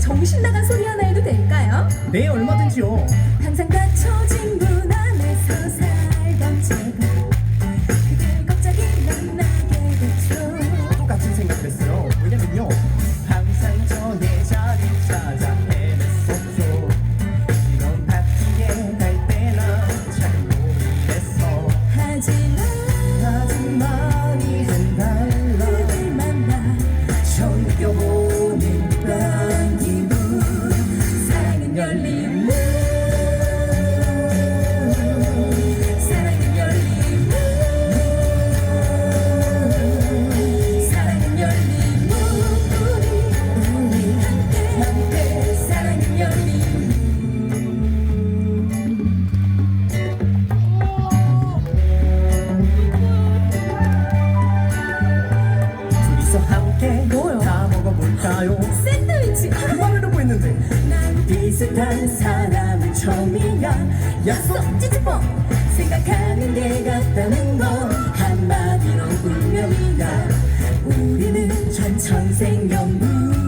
정신 나간 소리 하나 해도 될까요? 네 얼마든지요. 항상 닫혀진 문 안에서 살던 제가 그댈 갑자기 만나게 됐죠. 똑같은 생각을 했어요. 왜냐면요 항상 저내 자리 찾아 헤맸었죠. 이런 파티에 갈 때나 참 모르겠어. 하지만 하지만 했는데. 난 비슷한 사람은 처음이야. 약속 찌찌뽕 생각하는 게 같다는 건 한마디로 운명이다 우리는 전 천생연분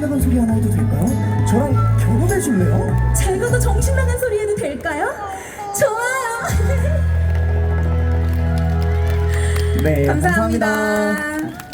정신 나간 소리 하나 해도 될까요? 저랑 결혼해 줄래요? 제가도 정신 나간 소리 해도 될까요? 좋아요 네 감사합니다.